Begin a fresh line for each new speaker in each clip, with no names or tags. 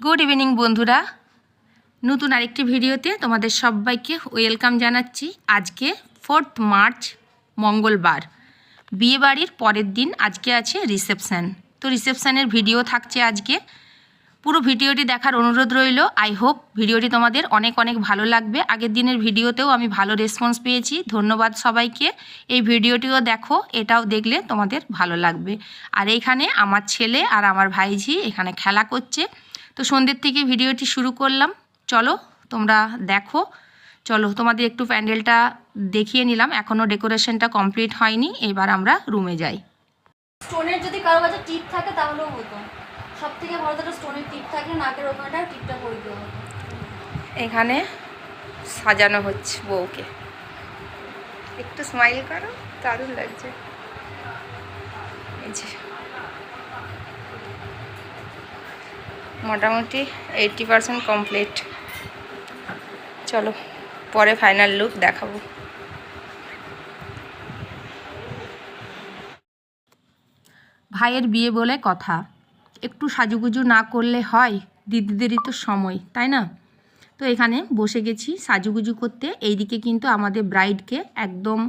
Good evening বন্ধুরা। নতুন আরেকটি ভিডিওতে তোমাদের সবাইকে ওয়েলকাম জানাচ্ছি। আজকে ফোর্থ মার্চ মঙ্গলবার। বিয়েবাড়ির পরের দিন আজকে আছে রিসেপশান তো রিসেপশানের ভিডিও থাকছে আজকে। পুরো ভিডিওটি দেখার অনুরোধ রইল। আই হোপ ভিডিওটি তোমাদের অনেক অনেক ভালো লাগবে। আগের দিনের ভিডিওতেও আমি ভালো রেসপন্স পেয়েছি। ধন্যবাদ সবাইকে। এই ভিডিওটিও দেখো, এটাও দেখলে তোমাদের ভালো লাগবে। আর এইখানে আমার ছেলে আর আমার ভাইঝি এখানে খেলা করছে। তো সন্ধ্যের থেকে ভিডিওটি শুরু করলাম। চলো তোমরা দেখো। চলো তোমাদের একটু প্যান্ডেলটা দেখিয়ে নিলাম। এখনও ডেকোরেশনটা কমপ্লিট হয়নি। এবার আমরা রুমে যাই।
স্টোনের যদি কারও কাছে টিপ থাকে তাহলেও হতো। সব থেকে ভালো তো স্টোনের টিপ থাকলে নাকের ওখানটা টিপটা দেওয়া
এখানে সাজানো হচ্ছে বউকে। একটু স্মাইল করো দারুণ লাগছে। এই যে। মোটামুটি এইটটি পারসেন্ট কমপ্লিট চলো, পরে ফাইনাল লুক দেখাবো। ভাইয়ের বিয়ে বলে কথা। একটু সাজুগুজু না করলে হয়, দিদিদেরই তো সময়, তাই না? তো এখানে বসে গেছি সাজুগুজু করতে। এইদিকে কিন্তু আমাদের ব্রাইডকে একদম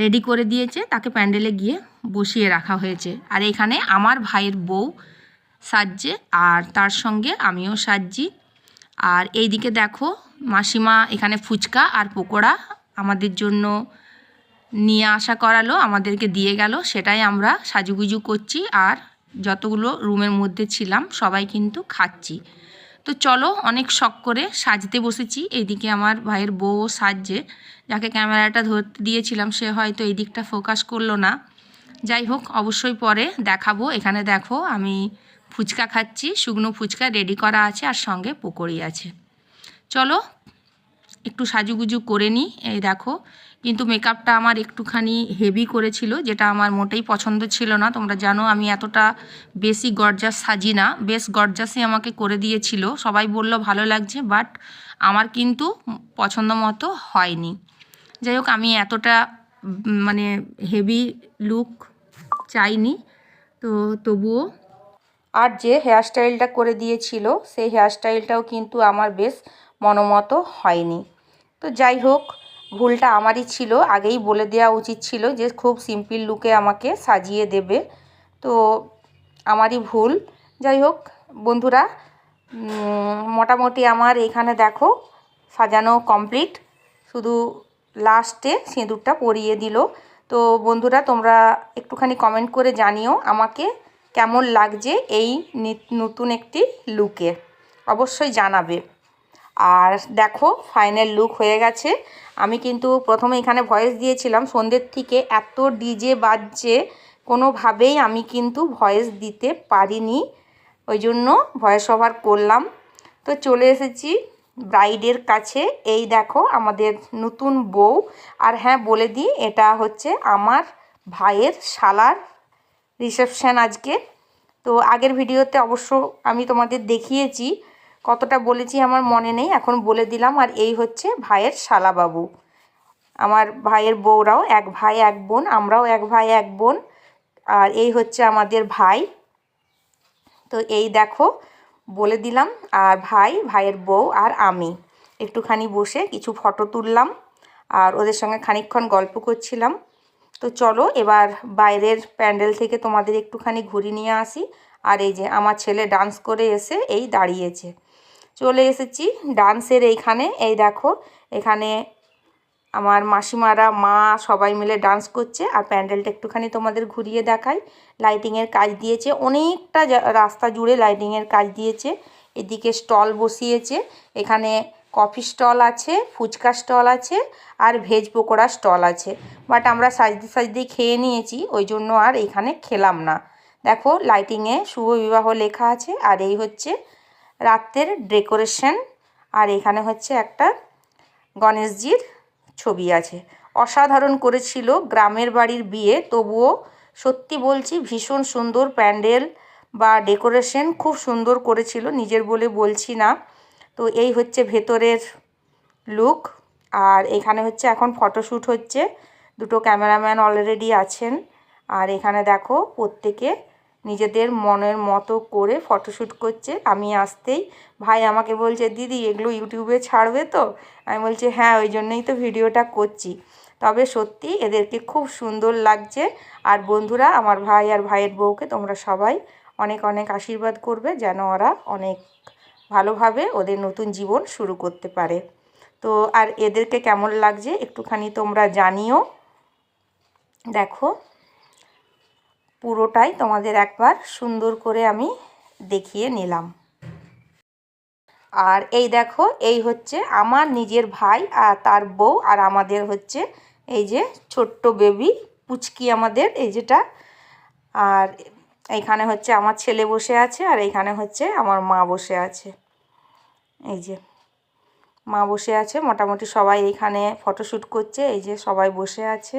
রেডি করে দিয়েছে। তাকে প্যান্ডেলে গিয়ে বসিয়ে রাখা হয়েছে। আর এখানে আমার ভাইয়ের বউ সাজছে, আর তার সঙ্গে আমিও সাজছি। আর এইদিকে দেখো, মাসিমা এখানে ফুচকা আর পকোড়া আমাদের জন্য নিয়ে আসা করালো, আমাদেরকে দিয়ে গেল, সেটাই আমরা সাজুগুজু করছি। আর যতগুলো রুমের মধ্যে ছিলাম, সবাই কিন্তু খাচ্ছি। তো চলো, অনেক শখ করে সাজতে বসেছি। এইদিকে আমার ভাইয়ের বউ সাজছে। যাকে ক্যামেরাটা ধরতে দিয়েছিলাম, সে হয়তো এই দিকটা ফোকাস করল না। যাই হোক, অবশ্যই পরে দেখাবো। এখানে দেখো, আমি ফুচকা খাচ্ছি, শুকনো ফুচকা রেডি করা আছে আর সঙ্গে পকোড়ি আছে। চলো, একটু সাজুগুজু করে নিই। এই দেখো, কিন্তু মেকআপটা আমার একটুখানি হেভি করেছিল, যেটা আমার মোটেই পছন্দ ছিল না। তোমরা জানো, আমি এতটা বেশি গর্জাস সাজি না। বেশ গর্জাসই আমাকে করে দিয়েছিল। সবাই বলল ভালো লাগছে বাট আমার কিন্তু পছন্দ মতো হয়নি। যাই হোক, আমি এতটা মানে হেভি লুক চাইনি। তো তবুও আর যে হেয়ারস্টাইলটা করে দিয়েছিল, সেই হেয়ারস্টাইলটাও কিন্তু আমার বেশ মনোমতো হয়নি। তো যাই হোক, ভুলটা আমারই ছিল, আগেই বলে দেওয়া উচিত ছিল যে খুব সিম্পল লুকে আমাকে সাজিয়ে দেবে। তো আমারই ভুল। যাই হোক, বন্ধুরা মোটামুটি আমার এখানে দেখো, সাজানো কমপ্লিট শুধু লাস্টে সিঁদুরটা পরিয়ে দিল। তো বন্ধুরা, তোমরা একটুখানি কমেন্ট করে জানিও আমাকে কেমন লাগছে এই নতুন একটি লুকে অবশ্যই জানাবে। আর দেখো ফাইনাল লুক হয়ে গেছে। আমি কিন্তু প্রথমে এখানে ভয়েস দিয়েছিলাম, সন্ধ্যের থেকে এত ডিজে বাজছে, কোনোভাবেই আমি কিন্তু ভয়েস দিতে পারিনি। ওই জন্য ভয়েস ওভার করলাম। তো চলে এসেছি ব্রাইডের কাছে। এই দেখো, আমাদের নতুন বউ। আর হ্যাঁ বলে দিই, এটা হচ্ছে আমার ভাইয়ের শালার রিসেপশন আজকে। তো আগের ভিডিওতে অবশ্য আমি তোমাদের দেখিয়েছি, কতটা বলেছি আমার মনে নেই, এখন বলে দিলাম। আর এই হচ্ছে ভাইয়ের শালাবাবু। আমার ভাইয়ের বউরাও এক ভাই, এক বোন, আমরাও এক ভাই, এক বোন। আর এই হচ্ছে আমাদের ভাই। তো এই দেখো, বলে দিলাম, আর ভাই, ভাইয়ের বউ আর আমি। একটুখানি বসে কিছু ফটো তুললাম, আর ওদের সঙ্গে খানিকক্ষণ গল্প করছিলাম। তো চলো এবার বাইরের প্যান্ডেল থেকে তোমাদের একটুখানি ঘুরিয়ে নিয়ে আসি। আর এই যে আমার ছেলে ডান্স করে এসে এই দাঁড়িয়েছে। চলে এসেছি ডান্সের এইখানে। এই দেখো, এখানে আমার মাসিমারা, মা সবাই মিলে ডান্স করছে। আর প্যান্ডেলটা একটুখানি তোমাদের ঘুরিয়ে দেখাই। লাইটিংয়ের কাজ দিয়েছে। অনেকটা রাস্তা জুড়ে লাইটিংয়ের কাজ দিয়েছে। এদিকে স্টল বসিয়েছে। এখানে কফি স্টল আছে, ফুচকা স্টল আছে আর ভেজ পকোড়া স্টল আছে। বাট আমরা সাজতে সাজতেই খেয়ে নিয়েছি, ওই জন্য আর এখানে খেলাম না। দেখো লাইটিংয়ে শুভ বিবাহ লেখা আছে আর এই হচ্ছে রাতের ডেকোরেশন আর এখানে হচ্ছে একটা গণেশজির ছবি আছে। অসাধারণ করেছিল গ্রামের বাড়ির বিয়ে, তবুও সত্যি বলছি ভীষণ সুন্দর প্যান্ডেল বা ডেকোরেশন খুব সুন্দর করেছিল, নিজের বলে বলছি না। তো এই হচ্ছে ভেতরের লুক আর এখানে হচ্ছে এখন ফটোশ্যুট হচ্ছে। দুটো ক্যামেরাম্যান অলরেডি আছেন। আর এখানে দেখো প্রত্যেকে নিজেদের মনের মতো করে ফটোশ্যুট করছে। আমি আসতেই, ভাই আমাকে বলছে, দিদি, এগুলো ইউটিউবে ছাড়বে তো? আমি বলছি হ্যাঁ ওই জন্যই তো ভিডিওটা করছি। তবে সত্যি এদেরকে খুব সুন্দর লাগছে। আর বন্ধুরা, আমার ভাই আর ভাইয়ের বউকে তোমরা সবাই অনেক অনেক আশীর্বাদ করবে যেন ওরা অনেক ভালোভাবে ওদের নতুন জীবন শুরু করতে পারে। তো আর এদেরকে কেমন লাগছে একটুখানি তোমরা জানিও। দেখো, পুরোটাই তোমাদের একবার সুন্দর করে আমি দেখিয়ে নিলাম। আর এই দেখো, এই হচ্ছে আমার নিজের ভাই আর তার বউ, আর আমাদের হচ্ছে এই যে ছোট্ট বেবি পুচকি আমাদের, এই যেটা। আর এইখানে হচ্ছে আমার ছেলে বসে আছে, আর এইখানে হচ্ছে আমার মা বসে আছে। এই যে মা বসে আছে, মোটামুটি সবাই এইখানে ফটোশ্যুট করছে, এই যে সবাই বসে আছে,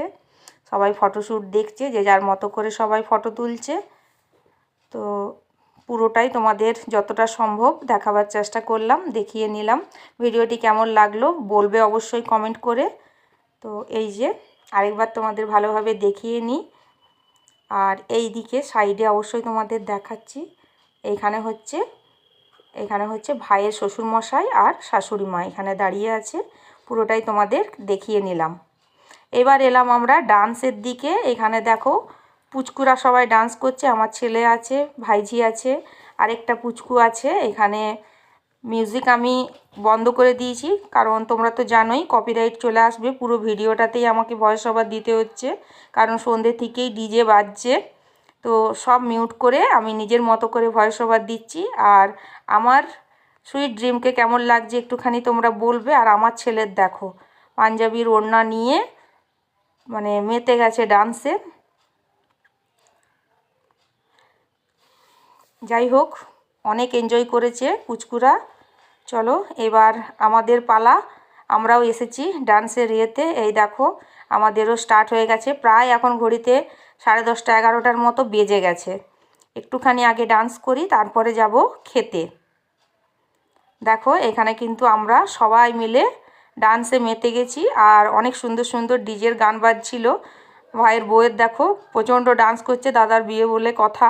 সবাই ফটোশ্যুট দেখছে, যে যার মতো করে সবাই ফটো তুলছে। তো পুরোটাই তোমাদের যতটা সম্ভব দেখাবার চেষ্টা করলাম, দেখিয়ে নিলাম। ভিডিওটি কেমন লাগল বলবে অবশ্যই কমেন্ট করে। তো এই যে আরেকবার তোমাদের ভালোভাবে দেখিয়ে নিই। আর এই দিকে সাইডে অবশ্যই তোমাদের দেখাচ্ছি। এইখানে হচ্ছে এখানে হচ্ছে ভাইয়ের শ্বশুরমশাই আর শাশুড়ি মা এখানে দাঁড়িয়ে আছে। পুরোটাই তোমাদের দেখিয়ে নিলাম। এবার এলাম আমরা ডান্সের দিকে। এখানে দেখো পুচকুরা সবাই ডান্স করছে, আমার ছেলে আছে, ভাইঝি আছে, আরেকটা পুচকু আছে। এখানে মিউজিক আমি বন্ধ করে দিয়েছি, কারণ তোমরা তো জানোই কপিরাইট চলে আসবে। পুরো ভিডিওটাতেই আমাকে ভয়েস ওভার দিতে হচ্ছে, কারণ সন্ধ্যে থেকেই ডিজে বাজছে। তো সব মিউট করে আমি নিজের মতো করে ভয়েস ওভার দিচ্ছি। আর আমার সুইট ড্রিমকে কেমন লাগছে একটুখানি তোমরা বলবে। আর আমার ছেলের দেখো, পাঞ্জাবির ওড়না নিয়ে মানে মেতে গেছে ডান্সে যাই হোক, অনেক এনজয় করেছে কুচকুরা চলো, এবার আমাদের পালা। আমরাও এসেছি ডান্সের ইয়েতে। এই দেখো, আমাদেরও স্টার্ট হয়ে গেছে। প্রায় এখন ঘড়িতে সাড়ে দশটা এগারোটার মতো বেজে গেছে। একটুখানি আগে ডান্স করি, তারপরে যাব খেতে। দেখো, এখানে কিন্তু আমরা সবাই মিলে ডান্সে মেতে গেছি আর অনেক সুন্দর সুন্দর ডিজের গান বাজছিল। ভাইয়ের বউয়ের দেখো, প্রচণ্ড ডান্স করছে দাদার বিয়ে বলে কথা।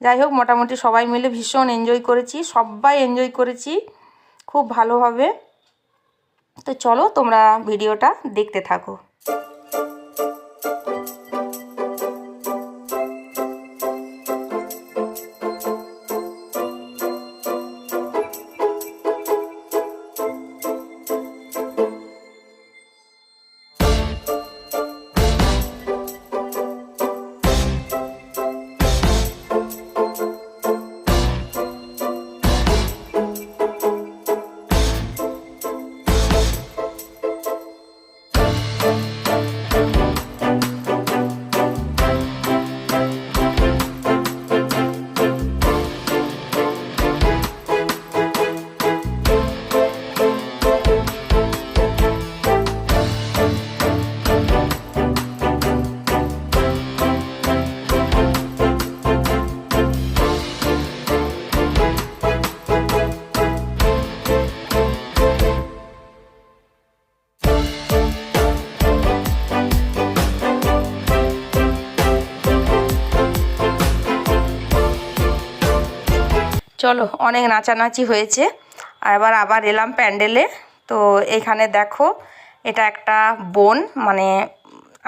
যাই হোক, মোটামুটি সবাই মিলে ভীষণ এনজয় করেছি, সবাই এনজয় করেছি, খুব ভালোভাবে তো চলো, তোমরা ভিডিওটা দেখতে থাকো। চলো, অনেক নাচানাচি হয়েছে। এবার আবার এলাম প্যান্ডেলে। তো এখানে দেখো, এটা একটা বোন মানে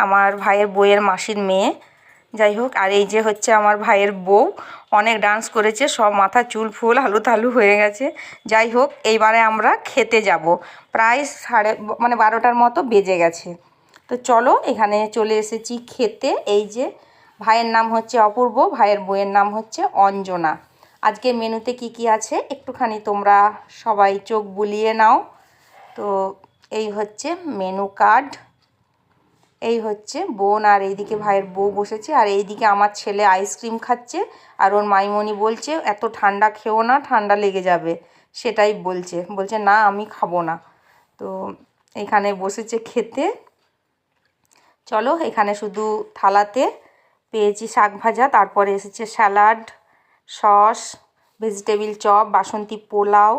আমার ভাইয়ের বইয়ের মাসির মেয়ে। যাই হোক, আর এই যে হচ্ছে আমার ভাইয়ের বউ, অনেক ডান্স করেছে, সব মাথা চুল, ফুল, আলু তালু হয়ে গেছে। যাই হোক, এইবারে আমরা খেতে যাব। প্রায় সাড়ে মানে বারোটার মতো বেজে গেছে। তো চলো, এখানে চলে এসেছি খেতে। এই যে ভাইয়ের নাম হচ্ছে অপূর্ব, ভাইয়ের বইয়ের নাম হচ্ছে অঞ্জনা। আজকে মেনুতে কি কি আছে একটুখানি তোমরা সবাই চোখ বুলিয়ে নাও। তো এই হচ্ছে মেনু কার্ড, এই হচ্ছে বোন আর এইদিকে ভাইয়ের বউ বসেছে। আর এইদিকে আমার ছেলে আইসক্রিম খাচ্ছে আর ওর মাইমণি বলছে, এত ঠান্ডা খেও না, ঠান্ডা লেগে যাবে। সেটাই বলছে। বলছে, না, আমি খাব না। তো এখানে বসেছে খেতে। চলো এখানে শুধু থালাতে পেয়েছি শাক ভাজা, তারপরে এসেছে salad. Sauce vegetable chop basanti pulao,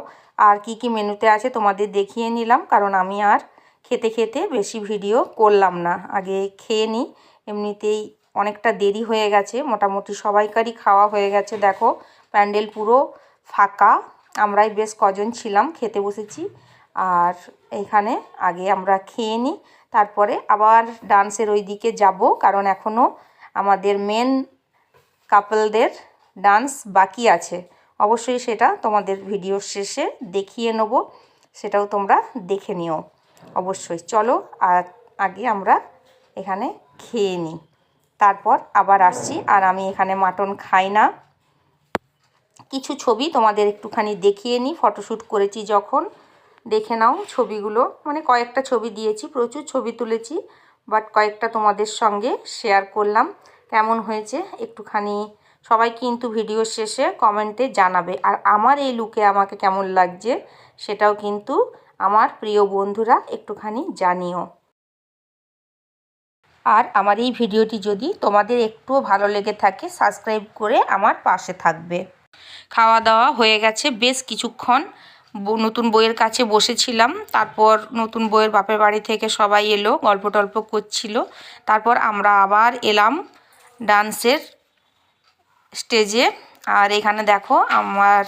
আর কি কি মেনুতে আছে তোমাদের দেখিয়ে নিলাম, কারণ আমি আর খেতে খেতে বেশি ভিডিও করলাম না। আগে খেয়ে নিই, এমনিতেই অনেকটা দেরি হয়ে গেছে, মোটামুটি সবাইকারই খাওয়া হয়ে গেছে, দেখো, প্যান্ডেল পুরো ফাঁকা, আমরাই বেশ কজন ছিলাম, খেতে বসেছি, আর এইখানে আগে আমরা খেয়ে নিই, তারপরে আবার ডান্সের ওই দিকে যাব, কারণ এখনও আমাদের মেন কাপলদের ডান্স বাকি আছে। অবশ্যই সেটা তোমাদের ভিডিওর শেষে দেখিয়ে নেব। সেটাও তোমরা দেখে নিও। অবশ্যই চলো আগে আমরা এখানে খেয়ে নিই। তারপর আবার আসছি। আর আমি এখানে মাটন খাই না। কিছু ছবি তোমাদের একটুখানি দেখিয়ে নিই। ফটোশ্যুট করেছি যখন। দেখে নাও ছবিগুলো। মানে কয়েকটা ছবি দিয়েছি। প্রচুর ছবি তুলেছি। বাট কয়েকটা তোমাদের সঙ্গে শেয়ার করলাম। কেমন হয়েছে? একটুখানি সবাই কিন্তু ভিডিও শেষে কমেন্টে জানাবে। আর আমার এই লুকে আমাকে কেমন লাগছে, সেটাও কিন্তু আমার প্রিয় বন্ধুরা একটুখানি জানিও। আর আমার এই ভিডিওটি যদি তোমাদের একটুও ভালো লেগে থাকে সাবস্ক্রাইব করে আমার পাশে থাকবে। খাওয়া দাওয়া হয়ে গেছে, বেশ কিছুক্ষণ নতুন বইয়ের কাছে বসেছিলাম। তারপর নতুন বইয়ের বাপের বাড়ি থেকে সবাই এলো, গল্প টল্প করছিল। তারপর আমরা আবার এলাম ডান্সের স্টেজে আর এখানে দেখো, আমার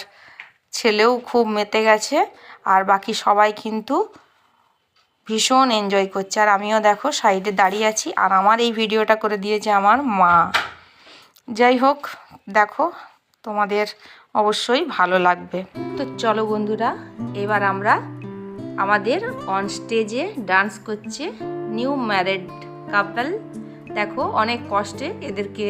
ছেলেও খুব মেতে গেছে, আর বাকি সবাই কিন্তু ভীষণ এনজয় করছে। আর আমিও দেখো সাইডে দাঁড়িয়ে আছি, আর আমার এই ভিডিওটা করে দিয়েছে আমার মা। যাই হোক, দেখো, তোমাদের অবশ্যই ভালো লাগবে। তো চলো বন্ধুরা, এবার আমরা আমাদের অন স্টেজে ডান্স করছে নিউ ম্যারেড কাপল দেখো, অনেক কষ্টে এদেরকে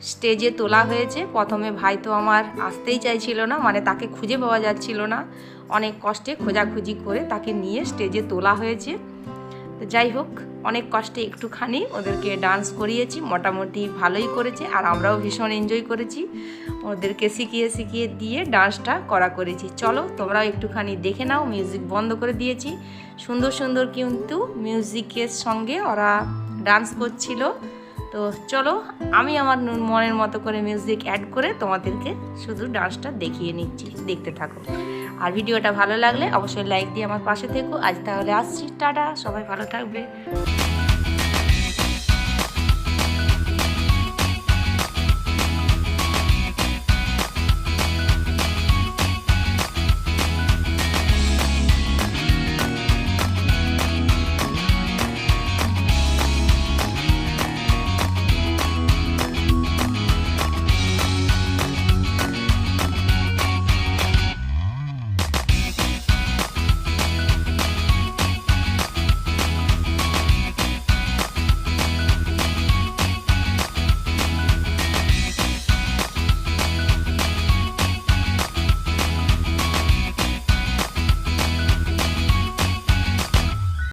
স্টেজে তোলা হয়েছে। প্রথমে ভাই তো আমার আসতেই চাইছিল না মানে তাকে খুঁজে পাওয়া যাচ্ছিল না। অনেক কষ্টে খোঁজাখুঁজি করে তাকে নিয়ে স্টেজে তোলা হয়েছে। তো যাই হোক, অনেক কষ্টে একটুখানি ওদেরকে ডান্স করিয়েছি, মোটামুটি ভালোই করেছে আর আমরাও ভীষণ এনজয় করেছি। ওদেরকে শিখিয়ে শিখিয়ে দিয়ে ডান্সটা করা করেছি। চলো তোমরাও একটুখানি দেখে নাও মিউজিক বন্ধ করে দিয়েছি। সুন্দর সুন্দর কিন্তু মিউজিকের সঙ্গে ওরা ডান্স করছিল। তো চলো, আমি আমার মনের মতো করে মিউজিক অ্যাড করে তোমাদেরকে শুধু ডান্সটা দেখিয়ে নিচ্ছি। দেখতে থাকো। আর ভিডিওটা ভালো লাগলে অবশ্যই লাইক দিয়ে আমার পাশে থেকো। আজ তাহলে আসছি। টাটা! সবাই ভালো থাকবে।